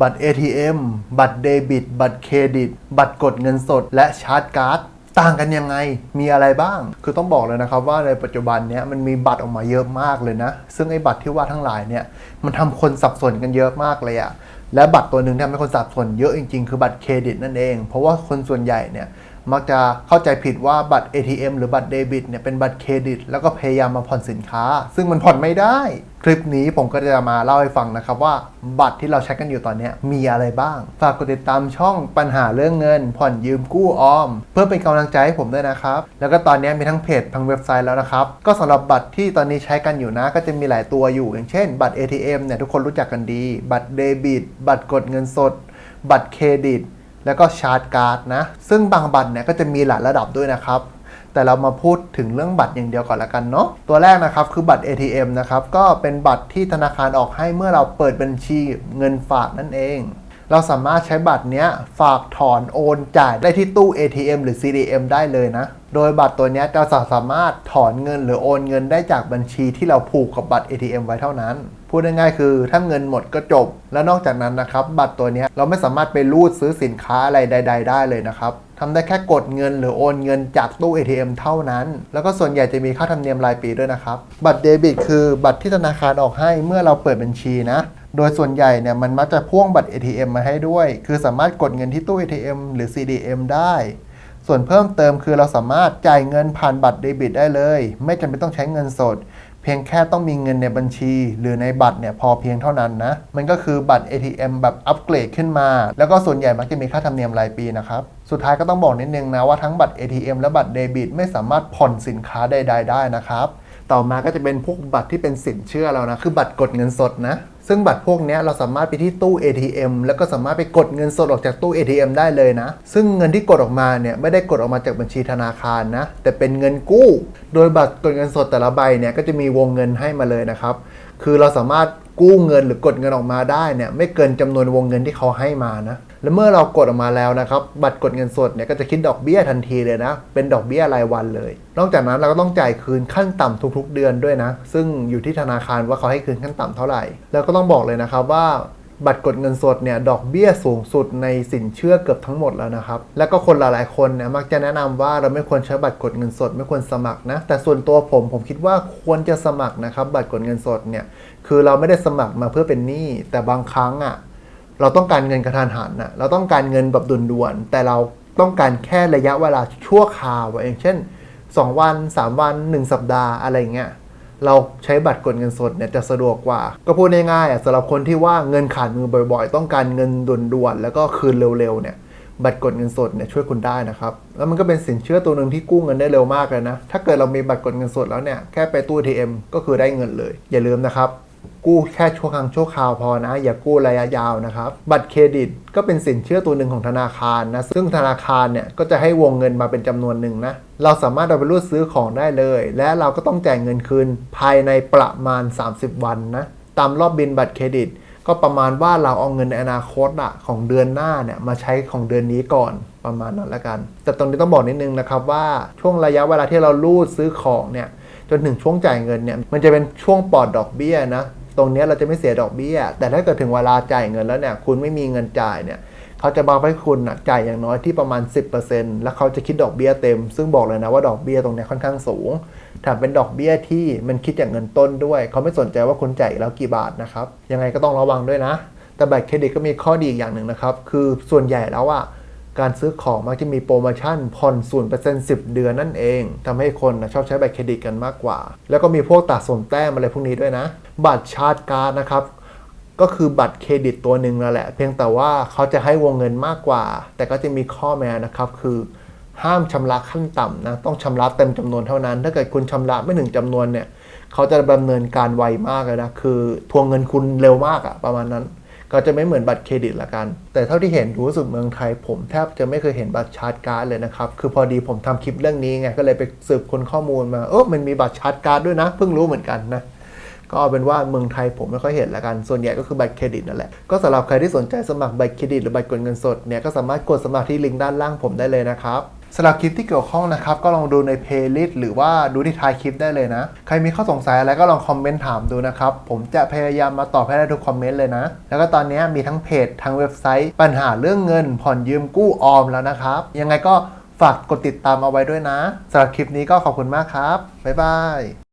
บัตร ATM บัตรเดบิต บัตรเครดิต บัตรกดเงินสด และชาร์จการ์ดต่างกันยังไง มีอะไรบ้าง คือต้องบอกเลยนะครับว่าในปัจจุบันเนี้ยมันมีบัตรออกมาเยอะมากเลยนะ ซึ่งไอ้บัตรที่ว่าทั้งหลายเนี่ยมันทำคนสับสนกันเยอะมากเลยอะและบัตรตัวหนึ่งที่ทำให้คนสับสนเยอะจริงๆ คือบัตรเครดิตนั่นเอง เพราะว่าคนส่วนใหญ่เนี่ย มักจะเข้าใจผิดว่าบัตร ATM หรือบัตรเดบิตเนี่ยเป็นบัตรเครดิต แล้วก็พยายามมาผ่อนสินค้า ซึ่งมันผ่อนไม่ได้ คลิปนี้ผมก็จะมาเล่าให้ฟังนะครับว่าบัตรที่เราใช้กันอยู่ตอนนี้มีอะไรบ้าง ฝากกดติดตามช่องปัญหาเรื่องเงิน ผ่อนยืมกู้ออม เพื่อเป็นกำลังใจให้ผมด้วยนะครับ แล้วก็ตอนนี้มีทั้งเพจทั้งเว็บไซต์แล้วนะครับ ก็สำหรับบัตรที่ตอนนี้ใช้กันอยู่นะ ก็จะมีหลายตัวอยู่ อย่างเช่น บัตร ATM เนี่ยทุกคนรู้จักกันดี บัตรเดบิต บัตรกดเงินสด บัตรเครดิต แล้วก็ชาร์จการ์ดนะ ซึ่งบางบัตรเนี่ยก็จะมีหลายระดับด้วยนะครับ แต่เรามาพูดถึงเรื่องบัตรอย่างเดียวก่อนละกันเนาะ ตัวแรกนะครับคือบัตร ATM นะครับ ก็เป็นบัตรที่ธนาคารออกให้เมื่อเราเปิดบัญชีเงินฝากนั่นเอง เราสามารถใช้บัตรเนี้ยฝากถอนโอนจ่ายได้ที่ตู้ ATM หรือ CDM ได้เลยนะ โดยบัตรตัวเนี้ยจะสามารถถอนเงินหรือโอนเงินได้จากบัญชีที่เราผูกกับบัตร ATM ไว้เท่านั้น พูดง่ายๆคือถ้าเงินหมดก็จบ และนอกจากนั้นนะครับ บัตรตัวนี้เราไม่สามารถไปรูดซื้อสินค้าอะไรใด ๆ ได้เลยนะครับทำได้แค่กดเงินหรือโอนเงินจากตู้ ATM เท่านั้น แล้วก็ส่วนใหญ่จะมีค่าธรรมเนียมรายปีด้วยนะครับ บัตรเดบิตคือบัตรที่ธนาคารออกให้เมื่อเราเปิดบัญชีนะ โดยส่วนใหญ่เนี่ยมันมักจะพ่วงบัตร ATM มาให้ด้วย คือสามารถกดเงินที่ตู้ ATM หรือ CDM ได้ส่วนเพิ่มเติมคือเราสามารถจ่ายเงินผ่านบัตรเดบิตได้เลย ไม่จำเป็นต้องใช้เงินสด เพียงแค่ต้องมีเงินในบัญชี หรือในบัตรเนี่ยพอเพียงเท่านั้นนะ มันก็คือบัตร ATM แบบอัปเกรดขึ้นมา แล้วก็ส่วนใหญ่มักจะมีค่าธรรมเนียมรายปีนะครับ สุดท้ายก็ต้องบอกนิดนึงนะว่าทั้งบัตร ATM และบัตรเดบิต ไม่สามารถผ่อนสินค้าใด ๆ ได้นะครับ ต่อมาก็จะเป็นพวกบัตรที่เป็นสินเชื่อแล้วนะ คือบัตรกดเงินสดนะ ซึ่งบัตรพวกนี้เราสามารถไปที่ตู้ ATM แล้วก็สามารถไปกดเงินสดออกจากตู้ ATM ได้เลยนะ ซึ่งเงินที่กดออกมาเนี่ยไม่ได้กดออกมาจากบัญชีธนาคารนะ แต่เป็นเงินกู้ โดยบัตรกดเงินสดแต่ละใบเนี่ยก็จะมีวงเงินให้มาเลยนะครับ คือเราสามารถกู้เงินหรือกดเงินออกมาได้เนี่ยไม่เกินจำนวนวงเงินที่เขาให้มานะ และเมื่อเรากดออกมาแล้วนะครับ บัตรกดเงินสดเนี่ยก็จะคิดดอกเบี้ยทันทีเลยนะ เป็นดอกเบี้ยรายวันเลย นอกจากนั้นเราก็ต้องจ่ายคืนขั้นต่ำทุกๆ เดือนด้วยนะ ซึ่งอยู่ที่ธนาคารว่าเขาให้คืนขั้นต่ำเท่าไหร่ แล้วก็ต้องบอกเลยนะครับว่าบัตรกดเงินสดเนี่ยดอกเบี้ยสูงสุดในสินเชื่อเกือบทั้งหมดแล้วนะครับ แล้วก็คนหลายๆคนเนี่ยมักจะแนะนำว่าเราไม่ควรใช้บัตรกดเงินสด ไม่ควรสมัครนะแต่ส่วนตัวผมผมคิดว่าควรจะสมัครนะครับ บัตรกดเงินสดเนี่ยคือเราไม่ได้สมัครมาเพื่อเป็นหนี้แต่บางครั้งอะ เราต้องการเงินกระทันหันนะเราต้องการเงินแบบด่วนๆแต่เราต้องการแค่ระยะเวลาชั่วคราวอย่างเช่น 2 วัน 3 วัน 1 สัปดาห์อะไรเงี้ยเราใช้บัตรกดเงินสดเนี่ยจะสะดวกกว่า ก็พูดง่ายๆอะสำหรับคนที่ว่าเงินขาดมือบ่อยๆ ต้องการเงินด่วนๆแล้วก็คืนเร็วๆเนี่ยบัตรกดเงินสดเนี่ยช่วยคุณได้นะครับ แล้วมันก็เป็นสินเชื่อตัวหนึ่งที่กู้เงินได้เร็วมากเลยนะ ถ้าเกิดเรามีบัตรกดเงินสดแล้วเนี่ยแค่ไปตู้ ATM ก็คือได้เงินเลย อย่าลืมนะครับ กู้แค่ชั่วครั้งชั่วคราวพอนะ อย่ากู้ระยะยาวนะครับ บัตรเครดิตก็เป็นสินเชื่อตัวหนึ่งของธนาคารนะ ซึ่งธนาคารเนี่ยก็จะให้วงเงินมาเป็นจำนวนหนึ่งนะ เราสามารถเอาไปรูดซื้อของได้เลย และเราก็ต้องจ่ายเงินคืนภายในประมาณ 30 วันนะ ตามรอบบินบัตรเครดิต ก็ประมาณว่าเราเอาเงินในอนาคตอะของเดือนหน้าเนี่ยมาใช้ของเดือนนี้ก่อนประมาณนั้นละกัน แต่ตรงนี้ต้องบอกนิดนึงนะครับว่าช่วงระยะเวลาที่เรารูดซื้อของเนี่ยจนถึงช่วงจ่ายเงินเนี่ยมันจะเป็นช่วงปลอดดอกเบี้ยนะ ตรงนี้เราจะไม่เสียดอกเบี้ย แต่ถ้าเกิดถึงเวลาจ่ายเงินแล้วเนี่ยคุณไม่มีเงินจ่ายเนี่ยเขาจะบังคับให้คุณนะจ่ายอย่างน้อยที่ประมาณ 10%แล้วเขาจะคิดดอกเบี้ยเต็ม ซึ่งบอกเลยนะว่าดอกเบี้ยตรงนี้ค่อนข้างสูงแถมเป็นดอกเบี้ยที่มันคิดจากเงินต้นด้วย เขาไม่สนใจว่าคุณจ่ายแล้วกี่บาทนะครับยังไงก็ต้องระวังด้วยนะ แต่บัตรเครดิตก็มีข้อดีอีกอย่างหนึ่งนะครับคือส่วนใหญ่แล้วอะ การซื้อของมักจะมีโปรโมชั่นผ่อน0% 10เซ็นต์สิบเดือนนั่นเองทำให้คนนะชอบใช้บัตรเครดิตกันมากกว่า แล้วก็มีพวกตัดสมแต้มอะไรพวกนี้ด้วยนะ บัตรชาร์จการ์ดนะครับก็คือบัตรเครดิตตัวหนึ่งนั่นแหละ เพียงแต่ว่าเขาจะให้วงเงินมากกว่า แต่ก็จะมีข้อแม้นะครับ คือห้ามชำระขั้นต่ำนะต้องชำระเต็มจำนวนเท่านั้น ถ้าเกิดคุณชำระไม่ถึงจำนวนเนี่ยเขาจะดำเนินการไวมากเลยนะคือทวงเงินคุณเร็วมากอะประมาณนั้น ก็จะไม่เหมือนบัตรเครดิตละกัน แต่เท่าที่เห็นรู้สึกเมืองไทยผมแทบจะไม่เคยเห็นบัตรชาร์จการ์ดเลยนะครับ คือพอดีผมทำคลิปเรื่องนี้ไงก็เลยไปสืบค้นข้อมูลมาเออมันมีบัตรชาร์จการ์ดด้วยนะ เพิ่งรู้เหมือนกันนะก็เอาเป็นว่าเมืองไทยผมไม่ค่อยเห็นละกัน ส่วนใหญ่ก็คือบัตรเครดิตนั่นแหละ ก็สำหรับใครที่สนใจสมัครบัตรเครดิตหรือบัตรกดเงินสดเนี่ยก็สามารถกดสมัครที่ลิงก์ด้านล่างผมได้เลยนะครับ สำหรับคลิปที่เกี่ยวข้องนะครับ ก็ลองดูในเพลย์ลิสต์หรือว่าดูที่ท้ายคลิปได้เลยนะ ใครมีข้อสงสัยอะไรก็ลองคอมเมนต์ถามดูนะครับ ผมจะพยายามมาตอบให้ได้ทุกคอมเมนต์เลยนะ แล้วก็ตอนนี้มีทั้งเพจทั้งเว็บไซต์ ปัญหาเรื่องเงิน ผ่อนยืมกู้ออมแล้วนะครับ ยังไงก็ฝากกดติดตามเอาไว้ด้วยนะสำหรับคลิปนี้ก็ขอบคุณมากครับบ๊ายบาย